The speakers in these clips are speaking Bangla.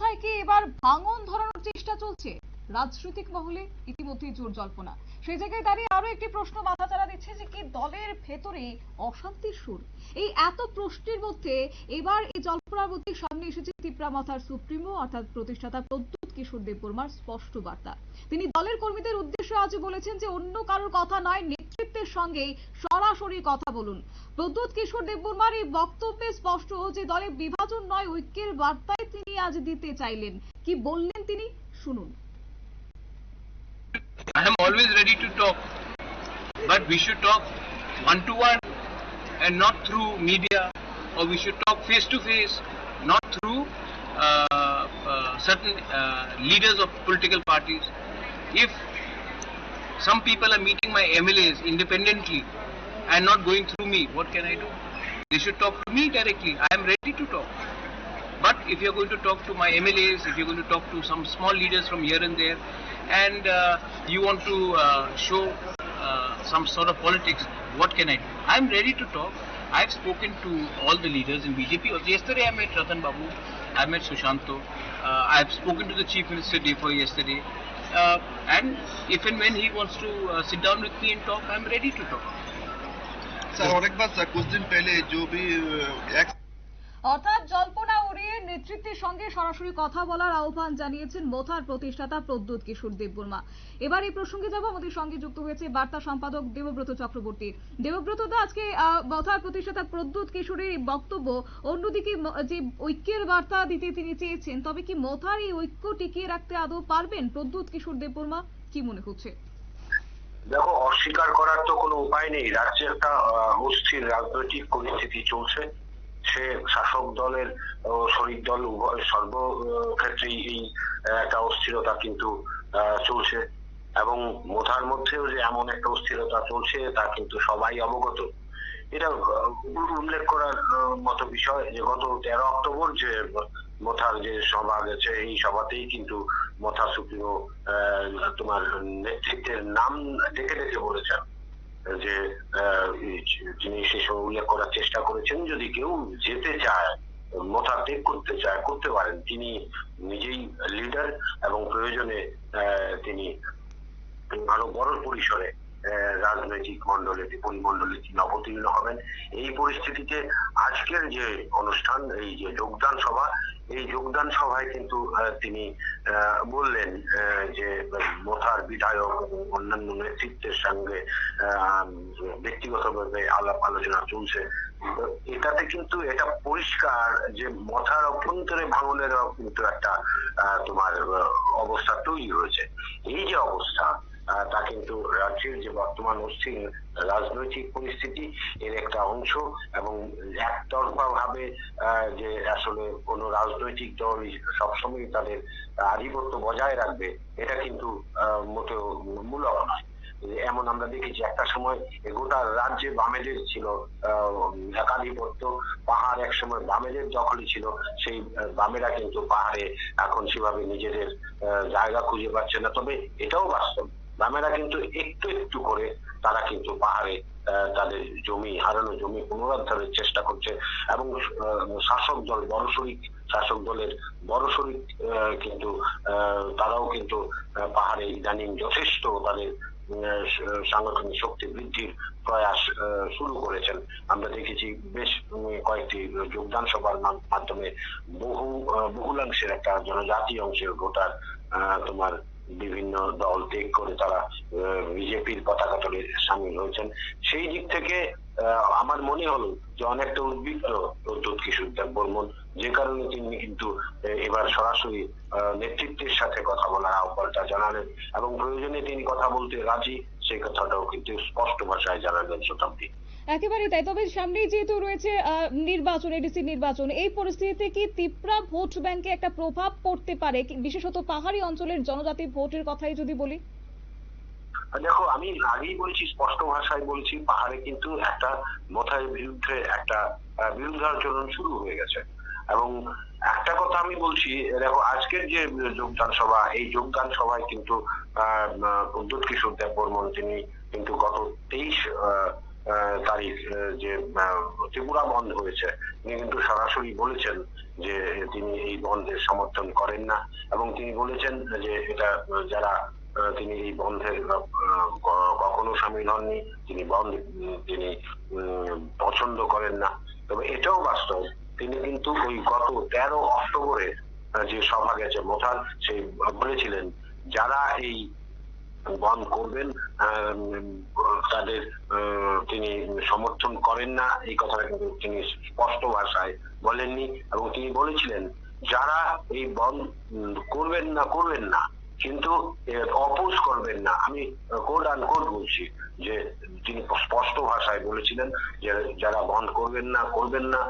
কথায় কি এবার ভাঙন ধরানোর চেষ্টা চলছে? রাজনৈতিক মহলে ইতিমধ্যেই জোর জল্পনা। সেই জায়গায় দাঁড়িয়ে আরও একটি প্রশ্ন মাথা চাড়া দিচ্ছে যে কি দলের ভেতরে অশান্তির সুর? এই এত প্রশ্নের মধ্যে এবার এই জল্পনার মধ্যে সামনে এসেছে তিপ্রা মাথার সুপ্রিমো, অর্থাৎ প্রতিষ্ঠাতা প্রদ্যুৎ কিশোর দেববর্মার স্পষ্ট বার্তা। তিনি দলের কর্মীদের উদ্দেশ্যে আজ বলেছেন যে অন্য কারোর কথা নয় নেতৃত্বের সঙ্গেই সরাসরি কথা বলুন প্রদ্যুৎ কিশোর দেববর্মার এই বক্তব্যে স্পষ্ট যে দলে বিভাজন নয় ঐক্যের বার্তায় তিনি আজ দিতে চাইলেন কি বললেন তিনি শুনুন I am always ready to talk, but we should talk one to one and not through media, or we should talk face to face, not through uh, uh, certain uh, leaders of political parties. If some people are meeting my MLAs independently and not going through me, what can I do? They should talk to me directly. I am ready to talk. But if you're going to talk to my MLAs, if you're going to talk to some small leaders from here and there, and uh, you want to uh, show uh, some sort of politics, what can I do? I'm ready to talk. I've spoken to all the leaders in BJP. Yesterday I met Ratan Babu, I met Sushanto, uh, I've spoken to the Chief Minister day for yesterday uh, and if and when he wants to uh, sit down with me and talk, I'm ready to talk. Sir और एक बात सर कुछ दिन पहले जो भी uh, एक्स নেতৃত্বের সঙ্গে সরাসরি কথা বলার আহ্বান জানিয়েছেন মোথার প্রতিষ্ঠাতা প্রদ্যুৎ কিশোর দেববর্মা। এবার এই প্রসঙ্গে যাব, আমাদের সঙ্গে যুক্ত হয়েছে বার্তা সম্পাদক দেবব্রত চক্রবর্তী। দেবব্রত দা, আজকে মথার প্রতিষ্ঠাতা প্রদ্যুৎ কিশোরের বক্তব্য, অন্যদিকে যে ঐক্যের বার্তা দিতে তিনি চেয়েছেন, তবে কি মোথার এই ঐক্য টিকিয়ে রাখতে আদৌ পারবেন প্রদ্যুৎ কিশোর দেববর্মা? কি মনে হচ্ছে? দেখো, অস্বীকার করার তো কোনো উপায় নেই। রাজ্যে একটা অস্থির রাজনৈতিক পরিস্থিতি চলছে। সে শাসক দলের শরিক দল উভয় সর্বক্ষেত্রেই এই একটা অস্থিরতা কিন্তু চলছে। এবং মোথার মধ্যেও যে এমন একটা অস্থিরতা চলছে, তা কিন্তু সবাই অবগত। এটা উল্লেখ করার মতো বিষয় যে গত তেরো অক্টোবর যে মোথার যে সভা গেছে, এই সভাতেই কিন্তু মোথা সুপ্রিমো তোমার নেতৃত্বের নাম ডেকে ডেকে বলেছেন। যে যিনি সে সময় উল্লেখ করার চেষ্টা করেছেন, যদি কেউ যেতে চায় ত্যাগ করতে চায়, করতে পারেন। তিনি নিজেই লিডার এবং প্রয়োজনে তিনি আরও বড় পরিসরে রাজনৈতিক মন্ডলে পরিমণ্ডলে তিনি অবতীর্ণ হবেন। এই পরিস্থিতিতে আজকের যে অনুষ্ঠান, এই যে যোগদান সভা এই যোগদান সভায় কিন্তু তিনি বললেন যে মোথার বিধায়ক অন্যান্য নেতৃত্বের সঙ্গে ব্যক্তিগতভাবে আলাপ আলোচনা চলছে। এটাতে কিন্তু এটা পরিষ্কার যে মথার অভ্যন্তরে ভাঙনের কিন্তু একটা তোমার অবস্থা তৈরি হয়েছে। এই যে অবস্থা তা কিন্তু রাজ্যের যে বর্তমান অস্থির রাজনৈতিক পরিস্থিতি এর একটা অংশ এবং একতরফা ভাবে যে আসলে কোনো রাজনৈতিক দল সবসময় তাদের আধিপত্য বজায় রাখবে, এটা কিন্তু মোটেও মূলক নয়। এমন আমরা দেখেছি একটা সময় গোটা রাজ্যে বামেদের ছিল একাধিপত্য পাহাড় এক সময় বামেদের দখলে ছিল, সেই বামেরা কিন্তু পাহাড়ে এখন সেভাবে নিজেদের জায়গা খুঁজে পাচ্ছে না। তবে এটাও বাস্তব বামেরা কিন্তু একটু একটু করে তারা কিন্তু পাহাড়ে তাদের জমি, হারানো জমি পুনরুদ্ধারের চেষ্টা করছে এবং শাসক দল, বড় শরিক, শাসক দলের বড় শরিক কিন্তু তারাও কিন্তু পাহাড়ে ইদানিং যথেষ্ট তাদের সাংগঠনিক শক্তি বৃদ্ধির প্রয়াস শুরু করেছেন। আমরা দেখেছি বেশ কয়েকটি যোগদান সভার মাধ্যমে বহু বহুলাংশের একটা জনজাতি অংশের ভোটার তোমার বিভিন্ন দল ত্যাগ করে তারা বিজেপির পতাকা তলে সামিল হয়েছেন। সেই দিক থেকে আমার মনে হলো যে অনেকটা উদ্বিগ্ন প্রদ্যুৎ কিশোর দেব বর্মন, যে কারণে তিনি কিন্তু এবার সরাসরি নেতৃত্বের সাথে কথা বলার আহ্বানটা জানালেন এবং প্রয়োজনে তিনি কথা বলতে রাজি, সেই কথাটাও কিন্তু স্পষ্ট ভাষায় জানালেন শতাব্দী। একেবারে তাই। তবে সামনেই যেহেতু রয়েছে নির্বাচন এডিসি নির্বাচন এই পরিস্থিতিতে কি তিপ্রা ভোট ব্যাংকে একটা প্রভাব পড়তে পারে? বিশেষত পাহাড়ি অঞ্চলের জনজাতি ভোটের কথাই যদি বলি। দেখো আমি আগেই বলেছি স্পষ্ট ভাষায় বলেছি পাহাড়ে কিন্তু একটা মথার বিরুদ্ধে একটা বিরুদ্ধাচরণ শুরু হয়ে গেছে। এবং একটা কথা আমি বলছি দেখো আজকের যে যোগদান সভা এই যোগদান সভায় কিন্তু আহ, কিশোর দেব বর্মন তিনি কিন্তু গত তেইশ আহ, তারিখ যে ত্রিপুরা বন্ধ হয়েছে। তিনি কিন্তু সরাসরি বলেছেন যে, তিনি এই বন্ধের সমর্থন করেন না। এবং তিনি বলেছেন যে, এটা, যারা তিনি এই বন্ধের কখনো সামিল হননি, তিনি বন্ধ, তিনি পছন্দ করেন না। তবে এটাও বাস্তব, তিনি কিন্তু ওই গত তেরো অক্টোবরে যে সভা গেছে, মোথাল, সেই বলেছিলেন, যারা এই বন্ধ করবেন তাদের তিনি সমর্থন করেন না। এই কথাটা কিন্তু তিনি স্পষ্ট ভাষায় বলেননি এবং তিনি বলেছিলেন, যারা এই বন্ধ করবেন না করবেন না, কিন্তু অপোজ করবেন না। আমি কোড আন কোড বলছি যে তিনি স্পষ্ট ভাষায় বলেছিলেন যে যারা বন্ধ করবেন না করবেন না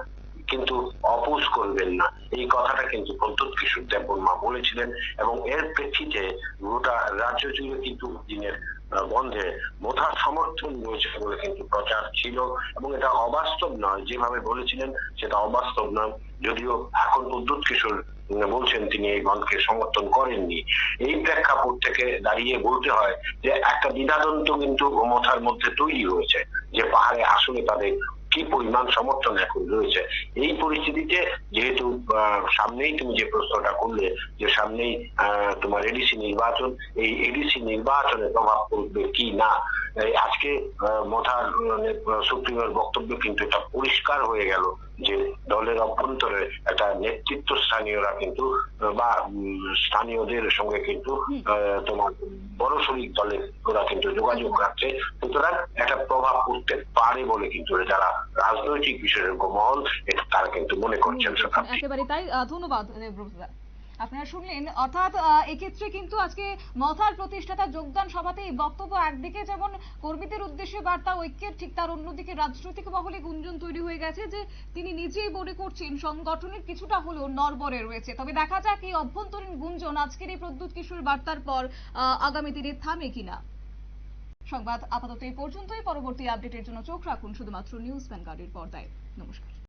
কিন্তু অপোজ করবেন না। এই কথাটা কিন্তু প্রদ্যুৎ কিশোর দেববর্মা বলেছিলেন এবং এর প্রেক্ষিতে গোটা রাজ্য জুড়ে কিন্তু দিনের বন্ধে মোথার সমর্থন রয়েছে বলে কিন্তু প্রচার ছিল এবং এটা অবাস্তব নয়। যেভাবে বলেছিলেন, সেটা অবাস্তব নয়। যদিও এখন প্রদ্যুৎ কিশোর বলছেন তিনি এই বন্ধকে সমর্থন করেননি। এই প্রেক্ষাপট থেকে দাঁড়িয়ে বলতে হয় যে একটা দ্বিধাদ্বন্দ্ব কিন্তু মোথার মধ্যে তৈরি হয়েছে, যে পাহাড়ে আসলে তাদের কি পরিমাণ সমর্থন এখন রয়েছে। এই পরিস্থিতিতে যেহেতু সামনেই তুমি যে প্রশ্নটা করলে, যে সামনেই তোমার এডিসি নির্বাচন, এই এডিসি নির্বাচনে প্রভাব পড়বে কি না আজকে মথার আহ, সুপ্রিমের বক্তব্য কিন্তু এটা পরিষ্কার হয়ে গেল যে দলের অভ্যন্তরে একটা নেতৃত্ব স্থানীয়রা কিন্তু বা স্থানীয়দের সঙ্গে কিন্তু তোমার বড় শরিক দলের ওরা কিন্তু যোগাযোগ রাখছে। সুতরাং একটা প্রভাব পড়তে পারে বলে কিন্তু যারা রাজনৈতিক বিশেষজ্ঞ মহল এটা তারা কিন্তু মনে করছেন একেবারে তাই। ধন্যবাদ আপনারা শুনলেন, অর্থাৎ এক্ষেত্রে কিন্তু আজকে মথার প্রতিষ্ঠাতা যোগদান সভাতে এই বক্তব্য একদিকে যেমন কর্মীদের উদ্দেশ্যে বার্তা, ঐক্যের ঠিক তার অন্যদিকে রাজনৈতিক মহলে গুঞ্জন তৈরি হয়ে গেছে যে তিনি নিজেই মনে করছেন সংগঠনের কিছুটা হলেও নরবরে রয়েছে। তবে দেখা যাক এই অভ্যন্তরীণ গুঞ্জন আজকের এই প্রদ্যুৎ কিশোর বার্তার পর আগামী দিনে থামে কিনা। সংবাদ আপাতত এই পর্যন্তই। পরবর্তী আপডেটের জন্য চোখ রাখুন শুধুমাত্র নিউজ ভ্যানগার্ডের পর্দায়। নমস্কার।